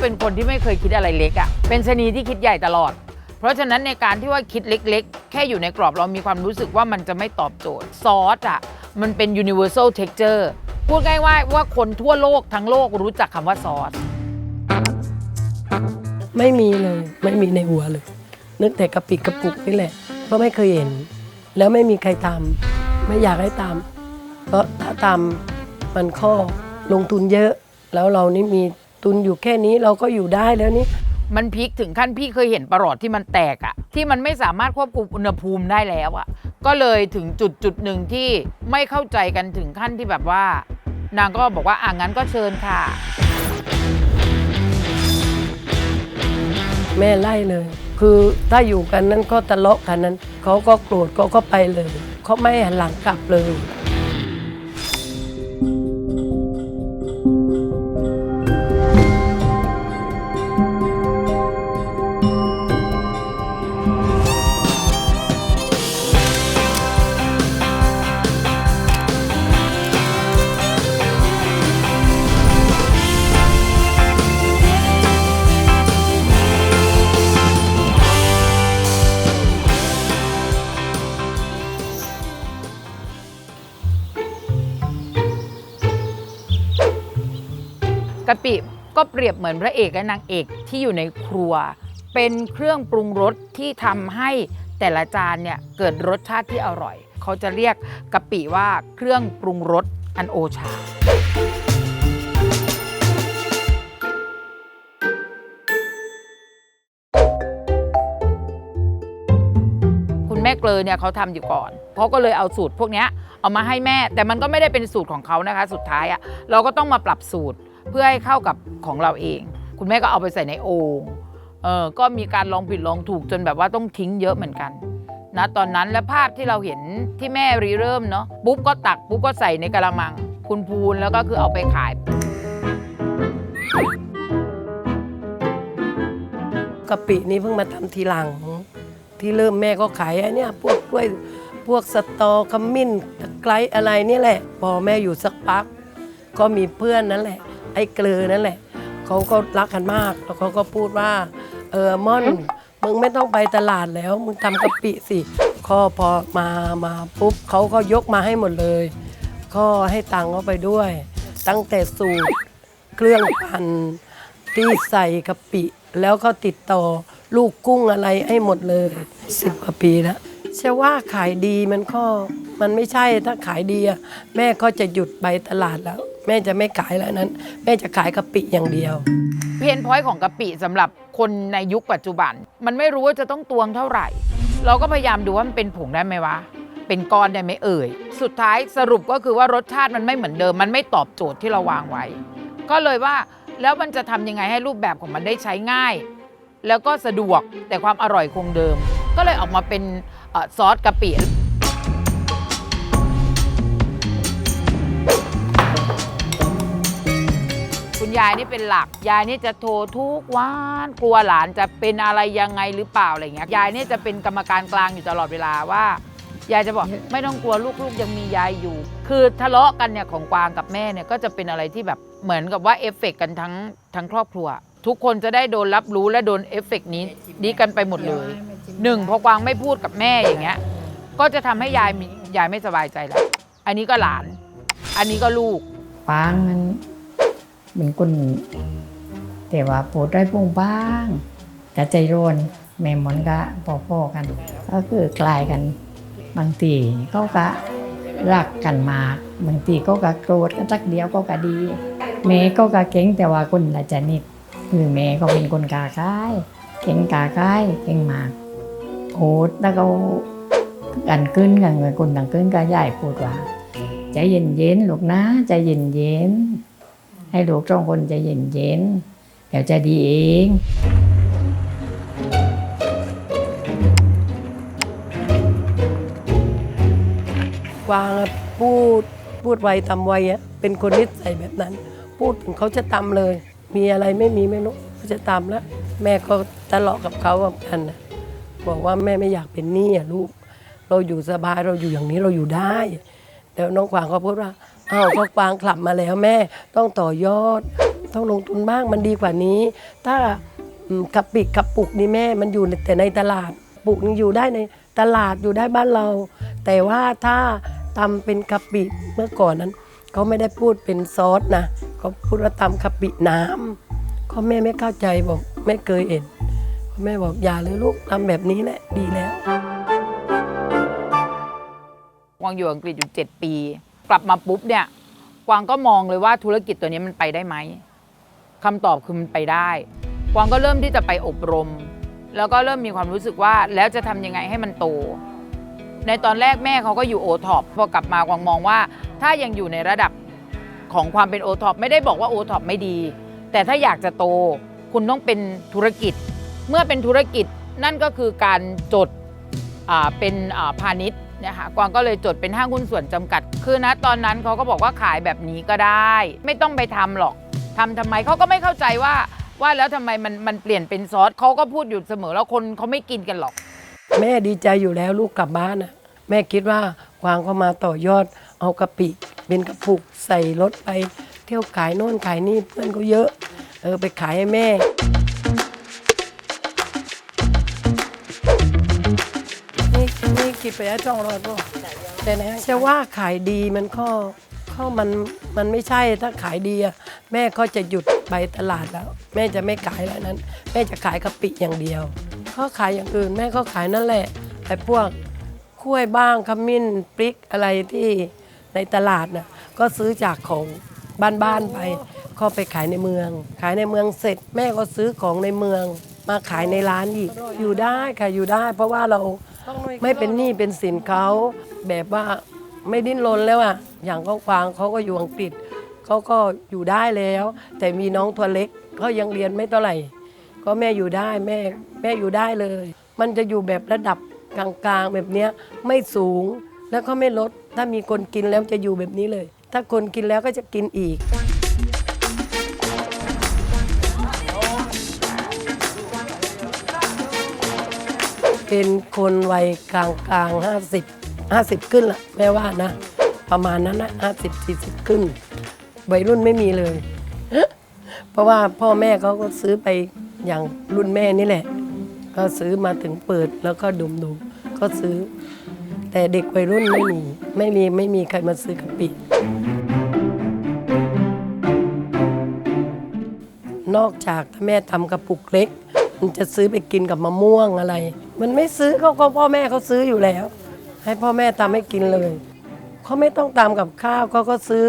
เป็นคนที่ไม่เคยคิดอะไรเล็กอะ่ะ เป็นชนีที่คิดใหญ่ตลอด เพราะฉะนั้นในการที่ว่าคิดเล็กๆ แค่อยู่ในกรอบเรามีความรู้สึกว่ามันจะไม่ตอบโจทย์ ซอสอะ่ะ มันเป็น universal texture พูดง่ายๆว่าคนทั่วโลกทั้งโลกรู้จักคำว่าซอส ไม่มีเลยไม่มีในหัวเลย นึกแต่กระปิกระปุกนี่แหละ เพราะไม่เคยเห็น แล้วไม่มีใครทำไม่อยากให้ทำเพราะถ้าทำมันข้อลงทุนเยอะ แล้วเรานี่มี ทุนอยู่แค่นี้เราก็อยู่ได้แล้วนี่ มันพลิกถึงขั้นพี่เคยเห็นประหลอดที่มันแตกอะที่มันไม่สามารถควบคุมอุณหภูมิได้แล้วอะก็เลยถึงจุดจุดหนึ่งที่ไม่เข้าใจกันถึงขั้นที่แบบว่า นางก็บอกว่าอะงั้นก็เชิญค่ะ แม่ไล่เลย คือถ้าอยู่กันนั้นก็ทะเลาะกันนั้น เขาก็โกรธเขาก็ไปเลย เขาไม่หันหลังกลับเลย กะปิก็เปรียบเหมือนพระเอกและนางเอกที่อยู่ในครัว เป็นเครื่องปรุงรสที่ทำให้แต่ละจานเนี่ยเกิดรสชาติที่อร่อย เขาจะเรียกกะปิว่าเครื่องปรุงรสอันโอชา คุณแม่เกลอเนี่ยเขาทำอยู่ก่อนเขาก็เลยเอาสูตรพวกเนี้ยเอามาให้แม่ แต่มันก็ไม่ได้เป็นสูตรของเขานะคะ สุดท้ายอะเราก็ต้องมาปรับสูตร เพื่อให้เข้ากับของเราเอง คุณแม่ก็เอาไปใส่ในโอ่งเออก็มีการลองผิดลองถูกจนแบบว่าต้องทิ้งเยอะเหมือนกันนะตอนนั้นและภาพที่เราเห็นที่แม่รีเริ่มเนาะปุ๊บก็ตักปุ๊บก็ใส่ในกระมังพูนๆแล้วก็คือเอาไปขายกะปินี้เพิ่งมาทำทีหลัง ที่เริ่มแม่ก็ขายไอ้เนี่ยพวกกล้วยพวกสตอขมิ้นไคร้อะไรนี่แหละ พอแม่อยู่สักพัก ก็มีเพื่อนนั่นแหละ ไอ้เกลือนั่นแหละเขาก็รักกันมากแล้วเขาก็พูดว่าเออม่อนมึงไม่ต้องไปตลาดแล้ว มึงทำกะปิสิก็พอมามาปุ๊บเขาก็ยกมาให้หมดเลยก็ให้ตังค์เขาไปด้วย ตั้งแต่สูตรเครื่องปั่นที่ใส่กะปิ แล้วก็ติดต่อลูกกุ้งอะไรให้หมดเลยสิบกว่าปีแล้วเชื่อว่าขายดีมันก็มันไม่ใช่ถ้าขายดีอะแม่ก็จะหยุดไปตลาดแล้ว แม่จะไม่ขายแล้วนั้น แม่จะขายกะปิอย่างเดียว เพนพอยต์ของกะปิสำหรับคนในยุคปัจจุบัน มันไม่รู้ว่าจะต้องตวงเท่าไหร่ เราก็พยายามดูว่ามันเป็นผงได้ไหมวะ เป็นก้อนได้ไหมเอ่ย สุดท้ายสรุปก็คือว่ารสชาติมันไม่เหมือนเดิม มันไม่ตอบโจทย์ที่เราวางไว้ ก็เลยว่าแล้วมันจะทำยังไงให้รูปแบบของมันได้ใช้ง่าย แล้วก็สะดวกแต่ความอร่อยคงเดิม ก็เลยออกมาเป็นเอ่อซอสกะปิ ยายนี่เป็นหลัก ยายนี่จะโทรทุกวันกลัวหลานจะเป็นอะไรยังไงหรือเปล่าอะไรเงี้ยยายนี่จะเป็นกรรมการกลางอยู่ตลอดเวลาว่า ยายจะบอกไม่ต้องกลัวลูกๆยังมียายอยู่ คือทะเลาะกันเนี่ยของกวางกับแม่เนี่ยก็จะเป็นอะไรที่แบบเหมือนกับว่าเอฟเฟกต์กันทั้งทั้งครอบครัว ทุกคนจะได้โดนรับรู้และโดนเอฟเฟกต์นี้ดีกันไปหมดเลยหนึ่งพอกวางไม่พูดกับแม่อย่างเงี้ย ก็จะทำให้ยายมียายไม่สบายใจแล้วอันนี้ก็หลาน อันนี้ก็ลูกปางนั้น เป็นคนแต่ว่าโปรดได้โปร่งบ้างกะใจร้อนแม่หมอนกะพ่อๆกัน ก็คือกลายกัน บางทีเขาก็รักกันมากบางทีเขาก็โกรธกันสักเดียวก็ก็ดีแม่ก็ก็เก่งแต่ว่าคนละชนิดคือแม่ก็เป็นคนกาก้ายเก่งกาก้ายเก่งมากโหดแล้วก็กันขึ้นกันเงินคนดังขึ้นก็ใหญ่พูดว่าใจเย็นเย็นๆลูกนะใจเย็นเย็นๆ ให้ลูกสองคนใจเย็นเย็นๆเดี๋ยวจะดีเองกวางอะพูดพูดไวทำไวอะเป็นคนนิสัยแบบนั้น พูดถึงเขาจะทำเลย มีอะไรไม่มีไม่รู้เขาจะทำแล้วแม่ก็ทะเลาะกับเขาเหมือนกันนะบอกว่าแม่ไม่อยากเป็นหนี้อะลูก เราอยู่สบายเราอยู่อย่างนี้เราอยู่ได้ แล้วน้องกวางก็พูดว่า อ้าวก็กวางกลับมาแล้วแม่ ต้องต่อยอด ต้องลงทุนบ้างมันดีกว่านี้ ถ้าอืมกะปิกระปุกนี่แม่มันอยู่แต่ในตลาดปุกนึงอยู่ได้ในตลาดอยู่ได้บ้านเรา แต่ว่าถ้าตำเป็นกะปิเมื่อก่อนนั้นเขาไม่ได้พูดเป็นซอสนะเขาพูดว่าตำกะปิน้ำก็แม่ไม่เข้าใจบอกไม่เคยเห็นแม่บอกอย่าเลยลูกทำแบบนี้แหละดีแล้ววางอยู่อังกฤษอยู่ 7 ปี กลับมาปุ๊บเนี่ยกวางก็มองเลยว่าธุรกิจตัวนี้มันไปได้ไหมคำตอบคือมันไปได้กวางก็เริ่มที่จะไปอบรม แล้วก็เริ่มมีความรู้สึกว่าแล้วจะทำยังไงให้มันโต ในตอนแรกแม่เขาก็อยู่โอท็อปพอกลับมากวางมองว่า ถ้ายังอยู่ในระดับของความเป็นโอท็อปไม่ได้บอกว่าโอท็อปไม่ดี แต่ถ้าอยากจะโต คุณต้องเป็นธุรกิจ เมื่อเป็นธุรกิจนั่นก็คือการจดเป็นพาณิชย์ นะคะกวางก็เลยจดเป็นห้างหุ้นส่วนจำกัด คือนะตอนนั้นเขาก็บอกว่าขายแบบนี้ก็ได้ ไม่ต้องไปทำหรอกทำทำไมเขาก็ไม่เข้าใจว่าว่าแล้วทำไมมันมันเปลี่ยนเป็นซอสเขาก็พูดอยู่เสมอแล้วคนเขาไม่กินกันหรอก แม่ดีใจอยู่แล้วลูกกลับบ้านนะแม่คิดว่ากวางก็มาต่อยอด เอากะปิ เป็นกระปุกใส่รถไป เที่ยวขายโน่นขายนี่เพื่อนก็เยอะ เออไปขายให้แม่ กี่ไปจ้องรอดป่ะแต่นะจะว่าขายดีมันก็ก็มันมันไม่ใช่ถ้าขายดีอะแม่ก็จะหยุดไปตลาดแล้ว แม่จะไม่ขายแล้วนั้น แม่จะขายกะปิอย่างเดียวก็ขายอย่างอื่นแม่ก็ขายนั่นแหละไอ้พวกกล้วยบ้างขมิ้นพริกอะไรที่ในตลาดน่ะก็ซื้อจากของบ้านๆไป ก็ไปขายในเมือง ขายในเมืองเสร็จ แม่ก็ซื้อของในเมือง มาขายในร้านอีกอยู่ได้ค่ะอยู่ได้ เพราะว่าเรา ไม่เป็นหนี้เป็นสินเขาแบบว่าไม่ดิ้นรนแล้วอะอย่างก็ควางเขาก็อยู่อังกฤษเขาก็อยู่ได้แล้ว แต่มีน้องตัวเล็กเขายังเรียนไม่เท่าไหร่ ก็แม่อยู่ได้แม่แม่อยู่ได้เลย มันจะอยู่แบบระดับกลางๆแบบเนี้ยไม่สูงแล้วก็ไม่ลด ถ้ามีคนกินแล้วจะอยู่แบบนี้เลย ถ้าคนกินแล้วก็จะกินอีก เป็นคนวัยกลางกลางห้าสิบห้าสิบขึ้นละแม่ว่านะ ประมาณนั้นนะห้าสิบสี่สิบขึ้นวัยรุ่นไม่มีเลย เพราะว่าพ่อแม่เขาก็ซื้อไปอย่างรุ่นแม่นี่แหละ ก็ซื้อมาถึงเปิดแล้วก็ดมดูก็ซื้อ แต่เด็กวัยรุ่นไม่มีไม่มีไม่มีใครมาซื้อกะปินอกจากถ้าแม่ทำกระปุกเล็ก มันจะซื้อไปกินกับมะม่วงอะไร มันไม่ซื้อเขาก็พ่อแม่เขาซื้ออยู่แล้ว ให้พ่อแม่ทำให้กินเลยเขาไม่ต้องตามกับข้าวเขาก็ซื้อ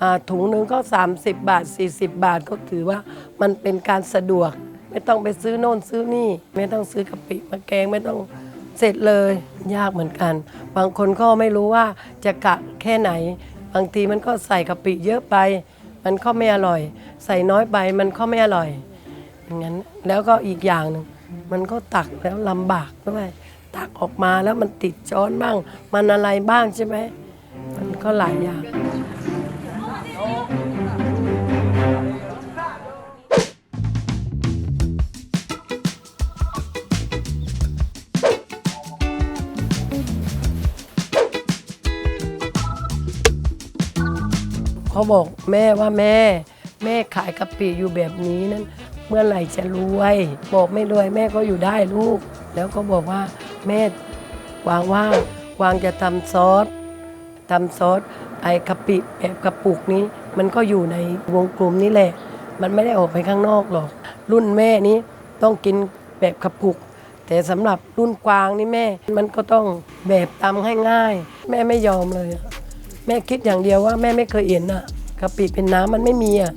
อถุงหนึ่งก็ 30 บาท 40 บาทก็ถือว่ามันเป็นการสะดวก ไม่ต้องไปซื้อโน่นซื้อนี่ ไม่ต้องซื้อกะปิมาแกงไม่ต้องเสร็จเลยยากเหมือนกัน บางคนก็ไม่รู้ว่าจะกะแค่ไหน บางทีมันก็ใส่กะปิเยอะไป มันก็ไม่อร่อย ใส่น้อยไปมันก็ไม่อร่อยอย่างนั้นแล้วก็อีกอย่างหนึ่ง มันก็ตักแล้วลำบากด้วย ตักออกมาแล้วมันติดช้อนบ้าง มันอะไรบ้างใช่ไหม มันก็หลายอย่าง เขาบอกแม่ว่าแม่ แม่ขายกะปิอยู่แบบนี้นั้น เมื่อไหร่จะรวย บอกไม่รวยแม่ก็อยู่ได้ลูก แล้วก็บอกว่าแม่วางว่าวางจะทำซอสทำซอสไอ้กะปิแบบกระปุกนี้ มันก็อยู่ในวงกลมนี่แหละ มันไม่ได้ออกไปข้างนอกหรอก รุ่นแม่นี้ต้องกินแบบกระปุก แต่สำหรับรุ่นกวางนี่แม่ มันก็ต้องแบบตำให้ง่าย แม่ไม่ยอมเลย แม่คิดอย่างเดียวว่าแม่ไม่เคยเห็นอะกะปิเป็นน้ำมันไม่มีอะ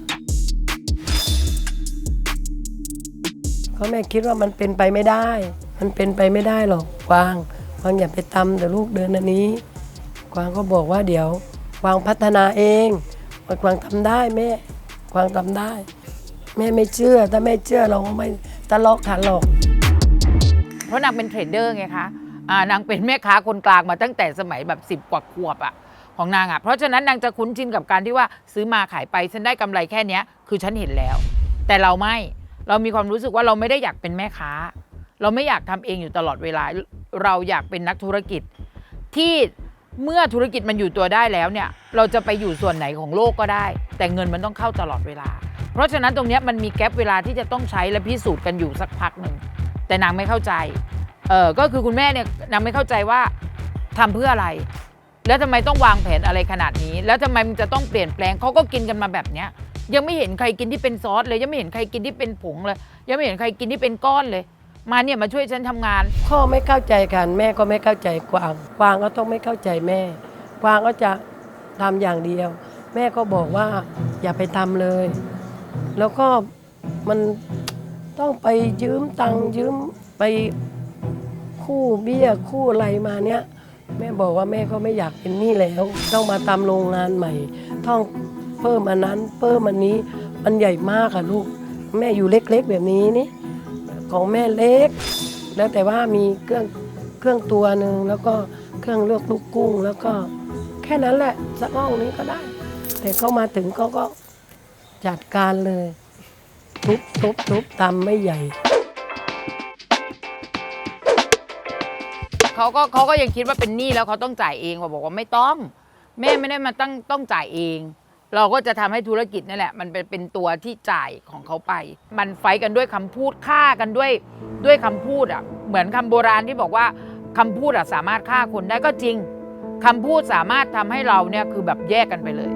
ราะแม่คิดว่ามันเป็นไปไม่ได้ มันเป็นไปไม่ได้หรอกกวางกวางอย่าไปตำแต่ลูกเดินอันนี้ กวางก็บอกว่าเดี๋ยวกวางพัฒนาเองกวางทำได้แม่กวางทำได้ แม่ไม่เชื่อถ้าแม่เชื่อเราก็ไม่ทะลาะกันหรอก เพราะนางเป็นเทรดเดอร์ไงคะนางเป็นแม่ค้าคนกลางมาตั้งแต่สมัยแบบ10กว่าขวบอะของนางอะเพราะฉะนั้นนางจะคุ้นชินกับการที่ว่าซื้อมาขายไปฉันได้กำไรแค่เนี้ยคือฉันเห็นแล้ว แต่เราไม่ เรามีความรู้สึกว่าเราไม่ได้อยากเป็นแม่ค้า เราไม่อยากทำเองอยู่ตลอดเวลา เราอยากเป็นนักธุรกิจ ที่เมื่อธุรกิจมันอยู่ตัวได้แล้วเนี่ย เราจะไปอยู่ส่วนไหนของโลกก็ได้ แต่เงินมันต้องเข้าตลอดเวลา เพราะฉะนั้นตรงนี้มันมีแกลบเวลาที่จะต้องใช้และพิสูจน์กันอยู่สักพักหนึ่งแต่นางไม่เข้าใจเออก็คือคุณแม่เนี่ยนางไม่เข้าใจว่าทำเพื่ออะไร แล้วทำไมต้องวางแผนอะไรขนาดนี้ แล้วทำไมมันจะต้องเปลี่ยนแปลงเขาก็กินกันมาแบบเนี้ย ยังไม่เห็นใครกินที่เป็นซอสเลยยังไม่เห็นใครกินที่เป็นผงเลยยังไม่เห็นใครกินที่เป็นก้อนเลย มาเนี่ยมาช่วยฉันทำงาน พ่อไม่เข้าใจกันแม่ก็ไม่เข้าใจกวางกวางก็ต้องไม่เข้าใจแม่ กวางก็จะทำอย่างเดียว แม่ก็บอกว่าอย่าไปทำเลย แล้วก็มัน ต้องไปยืมตังค์ยืมไปคู่เบี้ยคู่อะไรมาเนี้ยแม่บอกว่าแม่ก็ไม่อยากเป็นหนี้แล้ว ต้องมาทำโรงงานใหม่ ต้อง เพิ่มอันนั้น เพิ่มอันนี้ มันใหญ่มากอะลูก แม่อยู่เล็กๆแบบนี้นี่ ของแม่เล็ก แล้วแต่ว่ามีเครื่องเครื่องตัวหนึ่งแล้วก็เครื่องเลือกลูกกุ้ง แล้วก็แค่นั้นแหละสักห้องนี้ก็ได้ แต่เขามาถึงเขาก็จัดการเลย ทุบทุบทุบตำไม่ใหญ่ เขาก็เขาก็ยังคิดว่าเป็นหนี้แล้วเขาต้องจ่ายเองว่าบอกว่าไม่ต้อง แม่ไม่ได้มาตั้งต้องจ่ายเอง เราก็จะทำให้ธุรกิจนี่แหละ มันเป็นเป็นตัวที่จ่ายของเขาไป มันไฟกันด้วยคำพูดฆ่ากันด้วยด้วยคำพูดอะเหมือนคำโบราณที่บอกว่าคำพูดอะสามารถฆ่าคนได้ก็จริงคำพูดสามารถทำให้เราเนี่ยคือแบบแยกกันไปเลย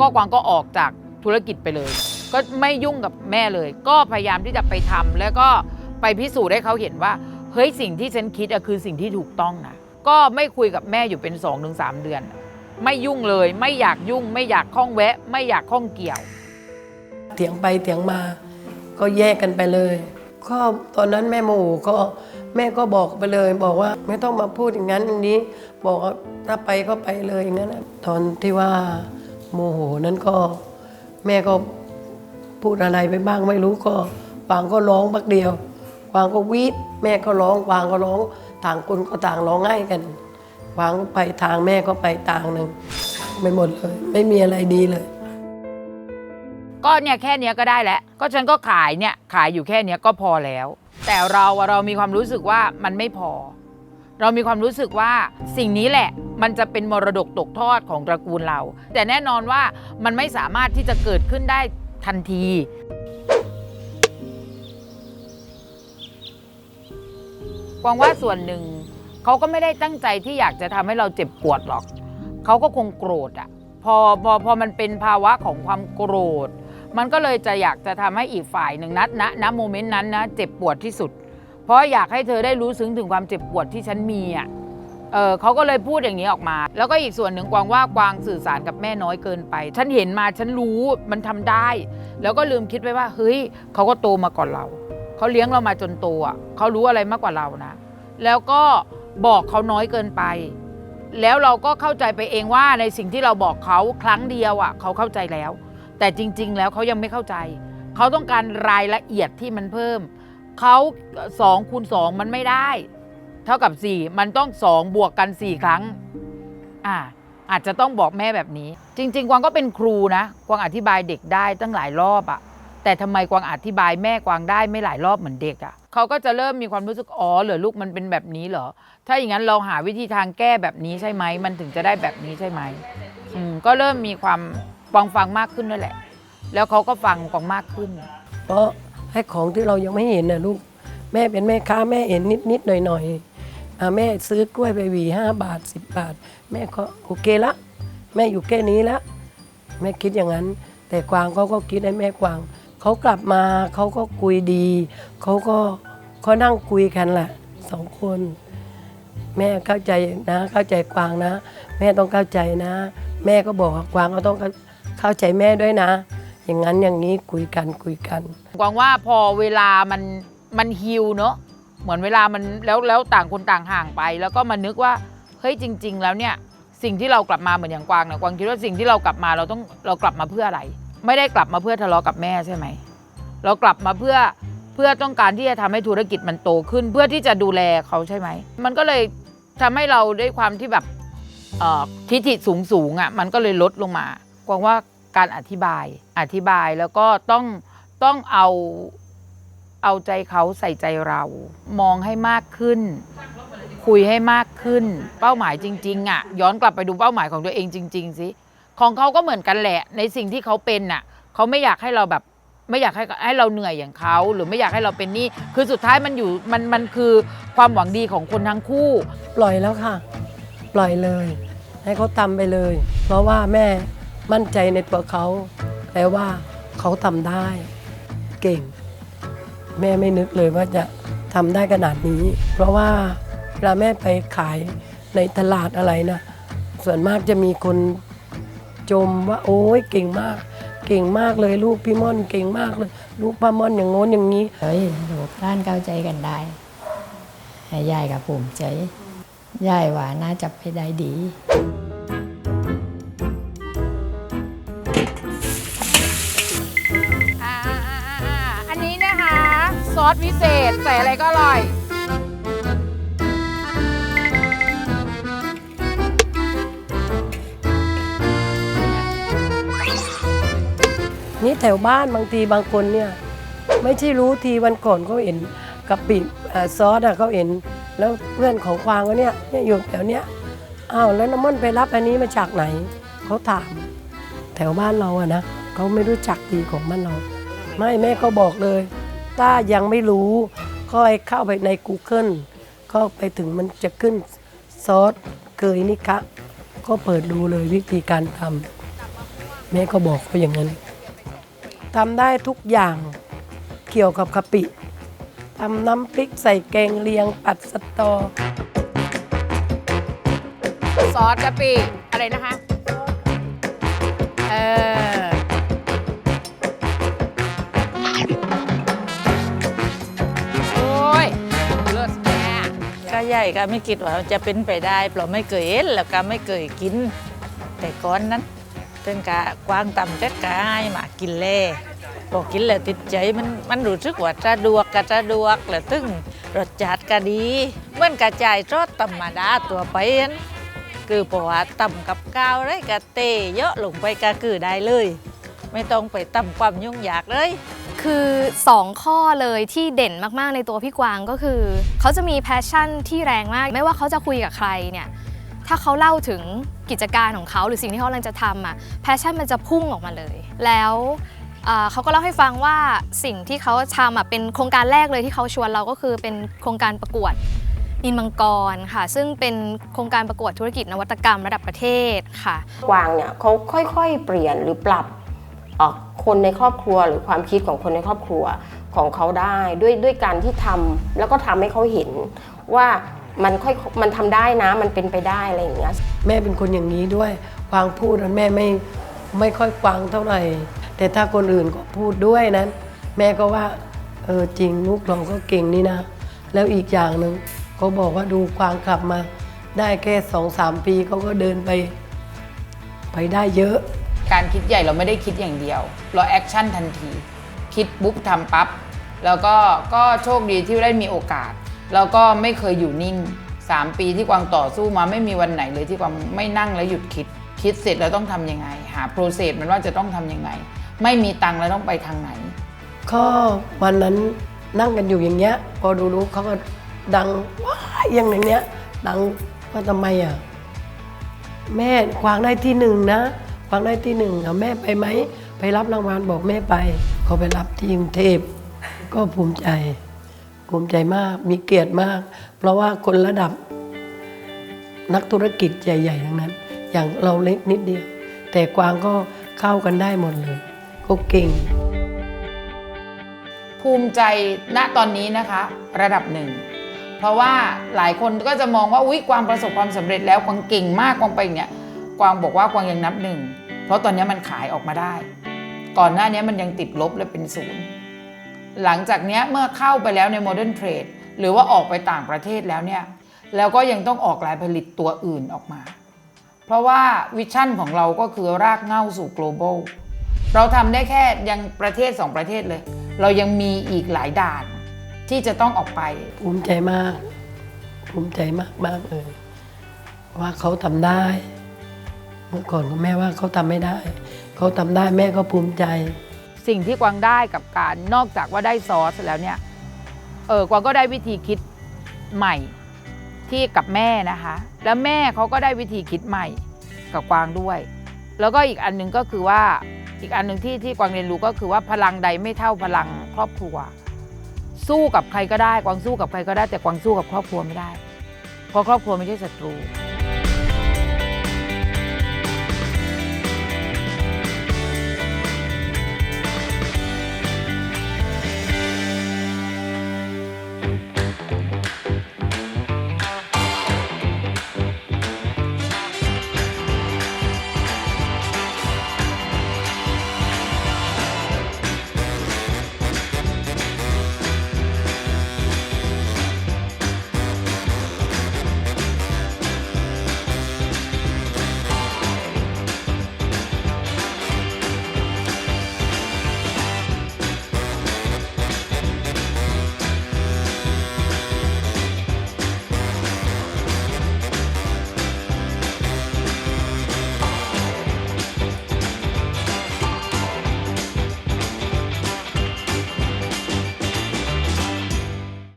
ก็กวางก็ออกจากธุรกิจไปเลย ก็ไม่ยุ่งกับแม่เลย ก็พยายามที่จะไปทำแล้วก็ไปพิสูจน์ให้เขาเห็นว่าเฮ้ยสิ่งที่ฉันคิดอะคือสิ่งที่ถูกต้องนะ ก็ไม่คุยกับแม่อยู่เป็น2อถึงสเดือน ไม่ยุ่งเลยไม่อยากยุ่ง ไม่อยากข้องแวะ ไม่อยากข้องเกี่ยว เถียงไปเถียงมา ก็แยกกันไปเลยก็ตอนนั้นแม่โมโหก็แม่ก็บอกไปเลย บอกว่าไม่ต้องมาพูดอย่างนั้นอย่างนี้ บอกว่าถ้าไปก็ไปเลยอย่างนั้นตอนที่ว่าโมโหนั้นก็แม่ก็พูดอะไรไปบ้างไม่รู้ก็วางก็ร้องบักเดียววางก็วีดแม่ก็ร้องวางก็ร้อง ต่างคนก็ต่างร้องไห้กันวางไปทางแม่ก็ไปทางหนึ่งไม่หมดเลย ไม่มีอะไรดีเลย ก็เนี่ยแค่เนี้ยก็ได้แล้ว ก็ฉันก็ขายเนี่ยขายอยู่แค่เนี้ยก็พอแล้ว แต่เราอะเรามีความรู้สึกว่ามันไม่พอ เรามีความรู้สึกว่าสิ่งนี้แหละ มันจะเป็นมรดกตกทอดของตระกูลเรา แต่แน่นอนว่ามันไม่สามารถที่จะเกิดขึ้นได้ทันที กวางว่าส่วนหนึ่งเขาก็ไม่ได้ตั้งใจที่อยากจะทำให้เราเจ็บปวดหรอกเขาก็คงโกรธอะพอพอพอมันเป็นภาวะของความโกรธ มันก็เลยจะอยากจะทำให้อีกฝ่ายหนึ่งนัดนะณโมเมนต์นั้นนะเจ็บปวดที่สุด เพราะอยากให้เธอได้รู้ซึ้งถึงความเจ็บปวดที่ฉันมีอะเออเขาก็เลยพูดอย่างนี้ออกมา แล้วก็อีกส่วนหนึ่งกวางว่ากวางสื่อสารกับแม่น้อยเกินไป ฉันเห็นมาฉันรู้มันทำได้ แล้วก็ลืมคิดไปว่าเฮ้ยเขาก็โตมาก่อนเรา เขาเลี้ยงเรามาจนโตอะเขารู้อะไรมากกว่าเรานะ แล้วก็บอกเขาน้อยเกินไป แล้วเราก็เข้าใจไปเองว่าในสิ่งที่เราบอกเขาครั้งเดียวอะเขาเข้าใจแล้ว แต่จริง ๆ แล้วเขายังไม่เข้าใจ เขาต้องการรายละเอียดที่มันเพิ่ม เขาสองคูณสองมันไม่ได้ เท่ากับ 4 มันต้อง 2 บวกกัน 4 ครั้งอ่าอาจจะต้องบอกแม่แบบนี้ จริง ๆ กวางก็เป็นครูนะ กวางอธิบายเด็กได้ตั้งหลายรอบอะ แต่ทำไมกวางอธิบายแม่กวางได้ไม่หลายรอบเหมือนเด็กอะเขาก็จะเริ่มมีความรู้สึกอ๋อเหรอลูกมันเป็นแบบนี้เหรอ ถ้าอย่างนั้นเราหาวิธีทางแก้แบบนี้ใช่ไหมมันถึงจะได้แบบนี้ใช่ไหมอืมก็เริ่มมีความฟังฟังมากขึ้นนั่นแหละ แล้วเขาก็ฟังกวางมากขึ้น เพราะให้ของที่เรายังไม่เห็นนะลูกแม่เป็นแม่ค้าแม่เห็นนิดนิดๆหน่อยหน่อยๆแม่ซื้อกล้วยไปหวีห้าบาทสิบบาท แม่ก็โอเคละ แม่อยู่แค่นี้ละแม่คิดอย่างนั้น แต่กวางเขาก็คิดให้แม่กวาง เขากลับมาเขาก็คุยดี เขาก็เขานั่งคุยกันแหละสองคน แม่เข้าใจนะ เข้าใจกวางนะ แม่ต้องเข้าใจนะ แม่ก็บอกว่ากวางก็ต้องเข้าใจแม่ด้วยนะ อย่างนั้นอย่างนี้คุยกันคุยกัน กวางว่าพอเวลามันมันฮิวเนอะเหมือนเวลามันแล้วแล้วต่างคนต่างห่างไป แล้วก็มานึกว่าเฮ้ยจริง ๆ แล้วเนี่ยสิ่งที่เรากลับมาเหมือนอย่างกวางเนี่ยกวางคิดว่าสิ่งที่เรากลับมาเราต้องเรากลับมาเพื่ออะไร ไม่ได้กลับมาเพื่อทะเลาะกับแม่ใช่ไหม เรากลับมาเพื่อเพื่อต้องการที่จะทำให้ธุรกิจมันโตขึ้น เพื่อที่จะดูแลเขาใช่ไหม มันก็เลยทำให้เราได้ความที่แบบทิฐิสูงสูงอะมันก็เลยลดลงมากวางว่าการอธิบายอธิบายแล้วก็ต้องต้องเอาเอาใจเขาใส่ใจเรา มองให้มากขึ้นคคุยให้มากขึ้น เป้าหมายจริงๆอะย้อนกลับไปดูเป้าหมายของตัวเองจริง ๆสิ ของเขาก็เหมือนกันแหละ ในสิ่งที่เขาเป็นน่ะเขาไม่อยากให้เราแบบไม่อยากให้ให้เราเหนื่อยอย่างเขาหรือไม่อยากให้เราเป็นหนี้คือสุดท้ายมันอยู่มันมันคือความหวังดีของคนทั้งคู่ ปล่อยแล้วค่ะ ปล่อยเลย ให้เขาทำไปเลย เพราะว่าแม่มั่นใจในตัวเขาแล้วว่าเขาทำได้ เก่ง แม่ไม่นึกเลยว่าจะทำได้ขนาดนี้ เพราะว่าเวลาแม่ไปขายในตลาดอะไรนะ ส่วนมากจะมีคน ชมว่าโอ้ยเก่งมาก เก่งมากเลยลูกพี่ม่อนเก่งมากเลย ลูกป้าม่อนอย่างโน้นอย่างนี้เฮ้ยลูกร้านเข้าใจกันได้ให้ยายกับภูมิใจยายว่าน่าจะไปได้ดีอ่าอันนี้นะคะ ซอสวิเศษ ใส่อะไรก็อร่อย นี่แถวบ้านบางทีบางคนเนี่ยไม่ใช่รู้ทีวันก่อนเขาเห็นกะปิเอ่อซอสอะเขาเห็น แล้วเพื่อนของควางก็เนี่ยเนี่ยอยู่แถวเนี้ยอ้าวแล้วน้ำมันไปรับอันนี้มาจากไหนเขาถาม แถวบ้านเราอะนะเขาไม่รู้จักดีของบ้านเรา ไม่แม่ก็บอกเลย ถ้ายังไม่รู้ก็ให้เข้าไปใน Google ก็ไปถึงมันจะขึ้นซอสเกยนี่คะก็เปิดดูเลยวิธีการทำแม่ก็บอกเขาอย่างนั้น ทำได้ทุกอย่างเกี่ยวกับกะปิทำน้ำพริกใส่แกงเลียงปัดสะตอ ซอสกะปิอะไรนะคะ เออ โอ้ยเลิศแม่ก็ใหญ่ก็ไม่คิดว่าจะเป็นไปได้เพราะไม่เคยเห็นแล้วก็ไม่เคยกิน แต่ก่อนนั้น เป็นกะกวางต่ำจะกายมากินเล่พอกินแล้วติดใจมันมันรู้สึกว่าสะดวกกะสะดวกแล้วตึงรสชาติก็ดีเหมือนกระจายรสธรรมดาตัวไปนั่นคือเพราะว่าต่ำกับก้าวเลยกะเตเยอะลงไปก็คือได้เลย ไม่ต้องไปต่ำความยุ่งยากเลยคือ 2 ข้อเลยที่เด่นมากๆในตัวพี่กวางก็คือ เขาจะมีแพชชั่นที่แรงมาก ไม่ว่าเขาจะคุยกับใครเนี่ย ถ้าเขาเล่าถึงกิจการของเขาหรือสิ่งที่เขากำลังจะทำอะแพชชั่นมันจะพุ่งออกมาเลย แล้วเขาก็เล่าให้ฟังว่าสิ่งที่เขาทำอะเป็นโครงการแรกเลยที่เขาชวนเราก็คือเป็นโครงการประกวดนินมังกรค่ะ ซึ่งเป็นโครงการประกวดธุรกิจนวัตกรรมระดับประเทศค่ะกวางเนี่ยเขาค่อยๆ เปลี่ยนหรือปรับอ่อคนในครอบครัวหรือความคิดของคนในครอบครัวของเขาได้ด้วยด้วยการที่ทำแล้วก็ทำให้เขาเห็นว่า มันค่อยมันทำได้นะ มันเป็นไปได้อะไรอย่างเงี้ย แม่เป็นคนอย่างนี้ด้วยควางพูดนั้นแม่ไม่ไม่ค่อยฟังเท่าไหร่ แต่ถ้าคนอื่นก็พูดด้วยนั้น แม่ก็ว่าเออจริงลูกเราก็เก่งนี่นะ แล้วอีกอย่างหนึ่งเขาบอกว่าดูควางกลับมา ได้แค่สองสามปีเขาก็เดินไป ไปได้เยอะ การคิดใหญ่เราไม่ได้คิดอย่างเดียว เราแอคชั่นทันที คิดปุ๊บทำปั๊บ แล้วก็ก็โชคดีที่ได้มีโอกาส แล้วก็ไม่เคยอยู่นิ่ง 3 ปีที่กวางต่อสู้มาไม่มีวันไหนเลยที่กวางไม่นั่งแล้วหยุดคิด คิดเสร็จแล้วต้องทำยังไง หาโปรเซสมันว่าจะต้องทำยังไง ไม่มีตังค์แล้วต้องไปทางไหน ก็วันนั้นนั่งกันอยู่อย่างเงี้ย พอดูรู้เขาก็ดังว้ายอย่างอย่างเนี้ย ดังว่าทำไมอะแม่ควางได้ที่หนึ่งนะควางได้ที่หนึ่งเอาแม่ไปไหมไปรับรางวัลบอกแม่ไปเขาไปรับที่กรุงเทพก็ภูมิใจ ภูมิใจมากมีเกียรติมาก เพราะว่าคนระดับนักธุรกิจใหญ่ๆทั้งนั้น อย่างเราเล็กนิดเดียว แต่กวางก็เข้ากันได้หมดเลยก็เก่ง ภูมิใจณตอนนี้นะคะ ระดับหนึ่ง เพราะว่าหลายคนก็จะมองว่าอุ้ยกวางประสบความสำเร็จแล้วกวางเก่งมากกวางไปอย่างเนี้ยกวางบอกว่ากวางยังนับหนึ่งเพราะตอนนี้มันขายออกมาได้ ก่อนหน้านี้มันยังติดลบและเป็นศูนย์ หลังจากนี้เมื่อเข้าไปแล้วในโมเดิร์นเทรดหรือว่าออกไปต่างประเทศแล้วเนี่ยแล้วก็ยังต้องออกรายผลิตตัวอื่นออกมา เพราะว่าวิชั่นของเราก็คือรากเง้าสู่ global เราทำได้แค่ยังประเทศสองประเทศเลย เรายังมีอีกหลายด่านที่จะต้องออกไป ภูมิใจมาก ภูมิใจมากมากเลยว่าเขาทำได้ เมื่อก่อนก็แม่ว่าเขาทำไม่ได้ เขาทำได้แม่ก็ภูมิใจ สิ่งที่กวางได้กับการนอกจากว่าได้ซอสแล้วเนี่ยเออกวางก็ได้วิธีคิดใหม่ที่กับแม่นะคะ แล้วแม่เขาก็ได้วิธีคิดใหม่กับกวางด้วย แล้วก็อีกอันหนึ่งก็คือว่าอีกอันหนึ่งที่ที่กวางเรียนรู้ก็คือว่าพลังใดไม่เท่าพลังครอบครัว สู้กับใครก็ได้กวางสู้กับใครก็ได้แต่กวางสู้กับครอบครัวไม่ได้ เพราะครอบครัวไม่ใช่ศัตรู